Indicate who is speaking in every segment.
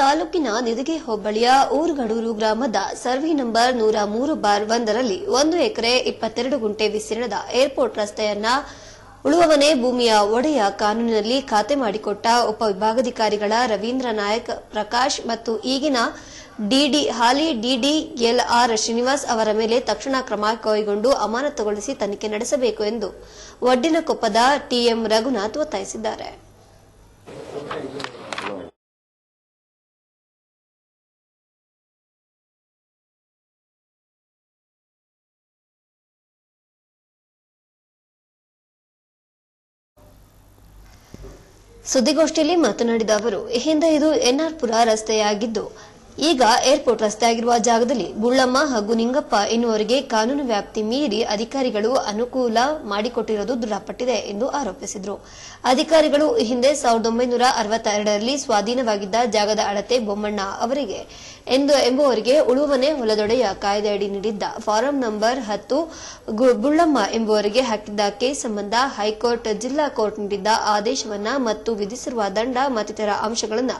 Speaker 1: ತಾಲೂಕಿನ ನಿದಿಗೆ ಹೋಬಳಿಯ ಊರುಗಡೂರು ಗ್ರಾಮದ ಸರ್ವೆ ನಂಬರ್ ನೂರ ಮೂರು ಬಾರ್ ಒಂದರಲ್ಲಿ ಒಂದು ಎಕರೆ ಇಪ್ಪತ್ತೆರಡು ಗುಂಟೆ ವಿಸ್ತೀರ್ಣದ ಏರ್ಪೋರ್ಟ್ ರಸ್ತೆಯನ್ನ ಉಳುವವನೇ ಭೂಮಿಯ ಒಡೆಯ ಕಾನೂನಿನಲ್ಲಿ ಖಾತೆ ಮಾಡಿಕೊಟ್ಟ ಉಪವಿಭಾಗಾಧಿಕಾರಿಗಳ ರವೀಂದ್ರ ನಾಯಕ್, ಪ್ರಕಾಶ್ ಮತ್ತು ಈಗಿನ ಡಿಡಿ ಹಾಲಿ ಡಿಡಿ ಎಲ್ಆರ್ ಶ್ರೀನಿವಾಸ್ ಅವರ ಮೇಲೆ ತಕ್ಷಣ ಕ್ರಮ ಕೈಗೊಂಡು ಅಮಾನತುಗೊಳಿಸಿ ತನಿಖೆ ನಡೆಸಬೇಕು ಎಂದು ಒಡ್ಡಿನಕೊಪ್ಪದ ಟಿಎಂ ರಘುನಾಥ್ ಒತ್ತಾಯಿಸಿದ್ದಾರೆ. ಸುದ್ದಿಗೋಷ್ಠಿಯಲ್ಲಿ ಮಾತನಾಡಿದ ಅವರು ಈ ಹಿಂದೆ ಇದು ಎನ್ಆರ್ಪುರ ರಸ್ತೆಯಾಗಿದ್ದು ಈಗ ಏರ್ಪೋರ್ಟ್ ರಸ್ತೆಯಾಗಿರುವ ಜಾಗದಲ್ಲಿ ಬುಳ್ಳಮ್ಮ ಹಾಗೂ ನಿಂಗಪ್ಪ ಎನ್ನುವರಿಗೆ ಕಾನೂನು ವ್ಯಾಪ್ತಿ ಮೀರಿ ಅಧಿಕಾರಿಗಳು ಅನುಕೂಲ ಮಾಡಿಕೊಟ್ಟಿರುವುದು ದೃಢಪಟ್ಟಿದೆ ಎಂದು ಆರೋಪಿಸಿದರು. ಅಧಿಕಾರಿಗಳು ಹಿಂದೆ ಸಾವಿರದ ಒಂಬೈನೂರ ಅರವತ್ತೆರಡರಲ್ಲಿ ಸ್ವಾಧೀನವಾಗಿದ್ದ ಜಾಗದ ಅಳತೆ ಬೊಮ್ಮಣ್ಣ ಅವರಿಗೆ ಎಂದು ಎಂಬುವರಿಗೆ ಉಳುವನೆ ಹೊಲದೊಡೆಯ ಕಾಯ್ದೆಯಡಿ ನೀಡಿದ್ದ ಫಾರಂ ನಂಬರ್ ಹತ್ತು ಬುಳ್ಳಮ್ಮ ಎಂಬುವರಿಗೆ ಹಾಕಿದ್ದ ಕೇಸ್ ಸಂಬಂಧ ಹೈಕೋರ್ಟ್, ಜಿಲ್ಲಾ ಕೋರ್ಟ್ ನೀಡಿದ್ದ ಆದೇಶವನ್ನ ಮತ್ತು ವಿಧಿಸಿರುವ ದಂಡ ಮತ್ತಿತರ ಅಂಶಗಳನ್ನು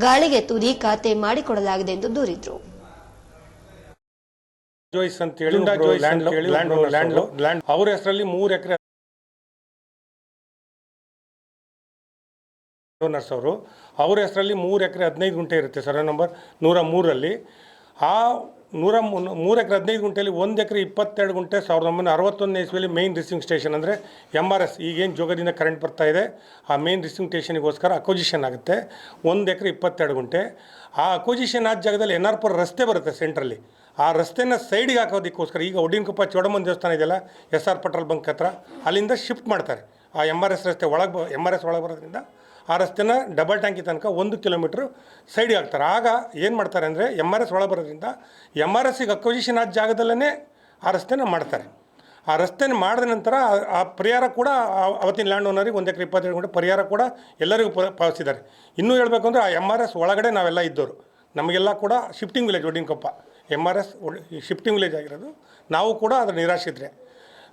Speaker 1: ಗಾಳಿಗೆ ತೂರಿ ಖಾತೆ ಮಾಡಿಕೊಡಲಾಗಿದೆ. ಎಂದು ದೂರಿದ್ರು.
Speaker 2: ಜೋಯ್ಸ್ ಅಂತ ಹೇಳಿ ಲ್ಯಾಂಡ್ ಲ್ಯಾಂಡ್ ಲ್ಯಾಂಡ್ ಲ್ಯಾಂಡ್ ಅವ್ರ ಹೆಸರಲ್ಲಿ ಮೂರು ಎಕರೆ ಓನರ್ಸ್ ಅವರು. ಅವ್ರ ಹೆಸರಲ್ಲಿ ಮೂರು ಎಕರೆ ಹದಿನೈದು ಗುಂಟೆ ಇರುತ್ತೆ ಸರ್ವೆ ನಂಬರ್ ನೂರ ಮೂರರಲ್ಲಿ. ಆ ನೂರ ಮೂರು ಎಕರೆ ಹದಿನೈದು ಗುಂಟೆಯಲ್ಲಿ ಒಂದು ಎಕರೆ ಇಪ್ಪತ್ತೆರಡು ಗುಂಟೆ ಸಾವಿರದ ಒಂಬೈನೂರ ಅರವತ್ತೊಂದನೇ ಇಸ್ವಿಯಲ್ಲಿ ಮೇನ್ ರಿಸೀವಿಂಗ್ ಸ್ಟೇಷನ್ ಅಂದರೆ ಎಂ ಆರ್ ಎಸ್ ಈಗೇನು ಜೋಗದಿಂದ ಕರೆಂಟ್ ಬರ್ತಾ ಇದೆ. ಆ ಮೇನ್ ರಿಸೀವಿಂಗ್ ಸ್ಟೇಷನಿಗೋಸ್ಕರ ಅಕ್ವಜಿಷನ್ ಆಗುತ್ತೆ. ಒಂದು ಎಕರೆ ಇಪ್ಪತ್ತೆರಡು ಗುಂಟೆ. ಆ ಅಕ್ವಜಿಷನ್ ಆದ ಜಾಗದಲ್ಲಿ ಎನ್ ಆರ್ ರಸ್ತೆ ಬರುತ್ತೆ ಸೆಂಟ್ರಲ್ಲಿ ಆ ರಸ್ತೆನ ಸೈಡಿಗೆ ಹಾಕೋದಕ್ಕೋಸ್ಕರ, ಈಗ ಒಡ್ಡಿನಕೊಪ್ಪ ಚೋಡಮ್ಮನ ದೇವಸ್ಥಾನ ಇದೆಯಲ್ಲ ಎಸ್ ಆರ್ ಪೆಟ್ರೋಲ್ ಬಂಕ್ ಹತ್ರ, ಅಲ್ಲಿಂದ ಶಿಫ್ಟ್ ಮಾಡ್ತಾರೆ. ಆ ಎಂ ಆರ್ ಎಸ್ ರಸ್ತೆ ಒಳಗೆ ಎಂ ಆರ್ ಎಸ್ ಒಳಗೆ ಬರೋದ್ರಿಂದ ಆ ರಸ್ತೆನ ಡಬಲ್ ಟ್ಯಾಂಕಿ ತನಕ ಒಂದು ಕಿಲೋಮೀಟ್ರ್ ಸೈಡಿಗೆ ಹಾಕ್ತಾರೆ. ಆಗ ಏನು ಮಾಡ್ತಾರೆ ಅಂದರೆ ಎಂ ಆರ್ ಎಸ್ ಒಳಗೆ ಬರೋದ್ರಿಂದ ಎಂ ಆರ್ ಎಸ್ಸಿಗೆ ಅಕ್ವಜಿಷನ್ ಆದ ಜಾಗದಲ್ಲೇ ಆ ರಸ್ತೆನ ಮಾಡ್ತಾರೆ. ಆ ರಸ್ತೆನ ಮಾಡಿದ ನಂತರ ಆ- ಪರಿಹಾರ ಕೂಡ ಅವತ್ತಿನ ಲ್ಯಾಂಡ್ ಓನರಿಗೆ ಒಂದು ಎಕರೆ ಇಪ್ಪತ್ತೆರಡು ಗಂಟೆ ಪರಿಹಾರ ಕೂಡ ಎಲ್ಲರಿಗೂ ಪಾವತಿಸಿದ್ದಾರೆ. ಇನ್ನೂ ಹೇಳಬೇಕು ಅಂದರೆ ಆ ಎಂ ಆರ್ ಎಸ್ ಒಳಗಡೆ ನಾವೆಲ್ಲ ಇದ್ದವರು. ನಮಗೆಲ್ಲ ಕೂಡ shifting village Oddinakoppa M R S shifting village ಆಗಿರೋದು. ನಾವು ಕೂಡ ಅದರ ನಿರಾಶಿದ್ರೆ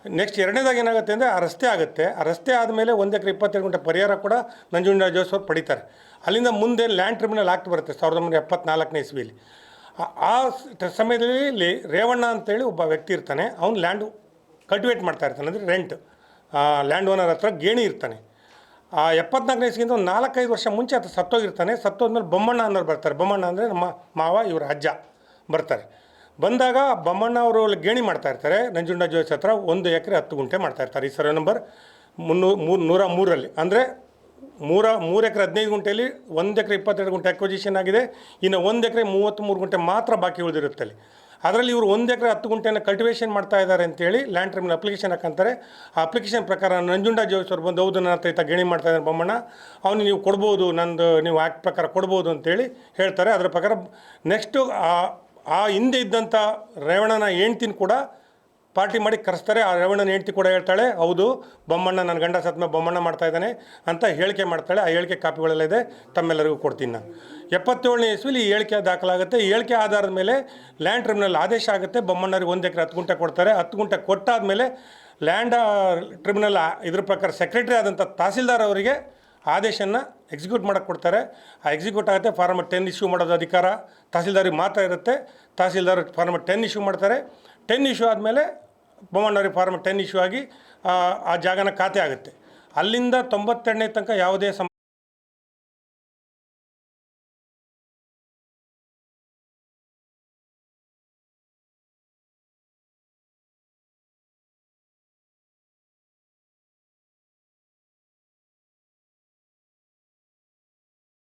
Speaker 2: ನೆಕ್ಸ್ಟ್ ಎರಡನೇದಾಗಿ ಏನಾಗುತ್ತೆ ಅಂದರೆ ಆ ರಸ್ತೆ ಆಗುತ್ತೆ. ಆ ರಸ್ತೆ ಆದಮೇಲೆ ಒಂದು ಎಕರೆ ಇಪ್ಪತ್ತೆರಡು ಗಂಟೆ ಪರಿಹಾರ ಕೂಡ ನಂಜುಂಡ ಜೋಸ್ ಅವ್ರು ಪಡಿತಾರೆ. ಅಲ್ಲಿಂದ ಮುಂದೆ ಲ್ಯಾಂಡ್ ಟ್ರಿಬ್ಯುನಲ್ ಆಕ್ಟ್ ಬರುತ್ತೆ, ಸಾವಿರದ ಒಂಬೈನೂರ ಎಪ್ಪತ್ನಾಲ್ಕನೇ ಇಸ್ವಿಯಲ್ಲಿ ಆ- ಸಮಯದಲ್ಲಿ ರೇವಣ್ಣ ಅಂತೇಳಿ ಒಬ್ಬ ವ್ಯಕ್ತಿ ಇರ್ತಾನೆ. ಅವ್ನು ಲ್ಯಾಂಡ್ ಕಲ್ಟಿವೇಟ್ ಮಾಡ್ತಾ ಇರ್ತಾನೆ, ಅಂದರೆ ರೆಂಟ್ ಲ್ಯಾಂಡ್ ಓನರ್ ಹತ್ರ ಗೇಣಿ ಇರ್ತಾನೆ. ಆ, ಎಪ್ಪತ್ನಾಲ್ಕನೇ ಇಸ್ಗಿಂತ ಒಂದು ನಾಲ್ಕೈದು ವರ್ಷ ಮುಂಚೆ ಆತ ಸತ್ತೋಗಿರ್ತಾನೆ. ಸತ್ತೋದ್ಮೇಲೆ ಬೊಮ್ಮಣ್ಣ ಅನ್ನೋರು ಬರ್ತಾರೆ. ಬೊಮ್ಮಣ್ಣ ಅಂದರೆ ನಮ್ಮ ಮಾವ, ಇವರ ಅಜ್ಜ ಬರ್ತಾರೆ. ಬಂದಾಗ ಬೊಮ್ಮಣ್ಣ ಅವರು ಗೇಣಿ ಮಾಡ್ತಾ ಇರ್ತಾರೆ, ನಂಜುಂಡ ಜೋಯ್ಸ್ ಹತ್ರ ಒಂದು ಎಕರೆ ಹತ್ತು ಗುಂಟೆ ಮಾಡ್ತಾ ಇರ್ತಾರೆ ಈ ಸರ್ವೆ ನಂಬರ್ ಮುನ್ನೂರು ಮೂರು, ನೂರ ಮೂರರಲ್ಲಿ. ಅಂದರೆ ಮೂರ, ಮೂರು ಎಕರೆ ಹದಿನೈದು ಗುಂಟೆಯಲ್ಲಿ ಒಂದು ಎಕರೆ ಇಪ್ಪತ್ತೆರಡು ಗುಂಟೆ ಅಕ್ವಜಿಷನ್ ಆಗಿದೆ, ಇನ್ನು ಒಂದು ಎಕರೆ ಮೂವತ್ತ್ಮೂರು ಗುಂಟೆ ಮಾತ್ರ ಬಾಕಿ ಉಳಿದಿರುತ್ತೆ ಅಲ್ಲಿ. ಅದರಲ್ಲಿ ಇವರು ಒಂದು ಎಕರೆ ಹತ್ತು ಗುಂಟೆಯನ್ನು ಕಲ್ಟಿವೇಷನ್ ಮಾಡ್ತಾ ಇದ್ದಾರೆ ಅಂತೇಳಿ ಲ್ಯಾಂಡ್ ಟ್ರಿಮಿನ ಅಪ್ಲಿಕೇಶನ್ ಹಾಕಂತಾರೆ. ಆ ಅಪ್ಲಿಕೇಶನ್ ಪ್ರಕಾರ ನಂಜುಂಡ ಜೋಯ್ಸ್ ಅವ್ರು ಬಂದು, ಹೌದು ನನ್ನ ಹತ್ರ ಗೇಣಿ ಮಾಡ್ತಾ ಇದ್ದಾರೆ ಬೊಮ್ಮಣ್ಣ ಅವನು ನೀವು ಕೊಡ್ಬೋದು, ನಂದು ನೀವು ಆ್ಯಕ್ಟ್ ಪ್ರಕಾರ ಕೊಡ್ಬೋದು ಅಂತೇಳಿ ಹೇಳ್ತಾರೆ. ಅದರ ಪ್ರಕಾರ ನೆಕ್ಸ್ಟು ಆ ಹಿಂದೆ ಇದ್ದಂಥ ರೇವಣ್ಣನ ಹೆಂಡ್ತಿನ ಕೂಡ ಪಾರ್ಟಿ ಮಾಡಿ ಕರೆಸ್ತಾರೆ. ಆ ರೇವಣ್ಣನ ಹೆಂಡ್ತಿ ಕೂಡ ಹೇಳ್ತಾಳೆ, ಹೌದು, ಬೊಮ್ಮಣ್ಣ ನನ್ನ ಗಂಡ ಸತ್ಮ ಬೊಮ್ಮಣ್ಣ ಮಾಡ್ತಾ ಇದ್ದಾನೆ ಅಂತ ಹೇಳಿಕೆ ಮಾಡ್ತಾಳೆ. ಆ ಹೇಳಿಕೆ ಕಾಪಿಗಳೆಲ್ಲ ಇದೆ, ತಮ್ಮೆಲ್ಲರಿಗೂ ಕೊಡ್ತೀನಿ ನಾನು. ಎಪ್ಪತ್ತೇಳನೇ ಇಸ್ವಿಲಿ ಈ ಹೇಳಿಕೆ ದಾಖಲಾಗುತ್ತೆ. ಈ ಹೇಳಿಕೆ ಆಧಾರದ ಮೇಲೆ ಲ್ಯಾಂಡ್ ಟ್ರಿಬ್ಯುನಲ್ ಆದೇಶ ಆಗುತ್ತೆ. ಬೊಮ್ಮಣ್ಣರಿಗೆ ಒಂದು ಎಕರೆ ಹತ್ತು ಗುಂಟೆ ಕೊಡ್ತಾರೆ. ಹತ್ತು ಗುಂಟೆ ಕೊಟ್ಟಾದ ಮೇಲೆ ಲ್ಯಾಂಡ್ ಟ್ರಿಬ್ಯುನಲ್ ಇದ್ರ ಪ್ರಕಾರ ಸೆಕ್ರೆಟರಿ ಆದಂಥ ತಹಸೀಲ್ದಾರ್ ಅವರಿಗೆ ಆದೇಶನ ಎಕ್ಸಿಕ್ಯೂಟ್ ಮಾಡೋಕ್ಕೆ ಕೊಡ್ತಾರೆ. ಆ ಎಕ್ಸಿಕ್ಯೂಟ್ ಆಗುತ್ತೆ ಫಾರ್ಮ್ ಟೆನ್ ಇಶ್ಯೂ ಮಾಡೋದು ಅಧಿಕಾರ. ತಹಸೀಲ್ದಾರಿಗೆ ಮಾತ್ರ ಇರುತ್ತೆ. ತಹಸೀಲ್ದಾರ್ ಫಾರ್ಮ್ ಟೆನ್ ಇಶ್ಯೂ ಮಾಡ್ತಾರೆ. ಟೆನ್ ಇಶ್ಯೂ ಆದಮೇಲೆ ಬೊಮ್ಮಣ್ಣವ್ರಿಗೆ ಫಾರ್ಮ್ ಟೆನ್ ಇಶ್ಯೂ ಆಗಿ ಆ, ಜಾಗನ ಖಾತೆ ಆಗುತ್ತೆ. ಅಲ್ಲಿಂದ ತೊಂಬತ್ತೆರಡನೇ ತನಕ ಯಾವುದೇ ಸಂ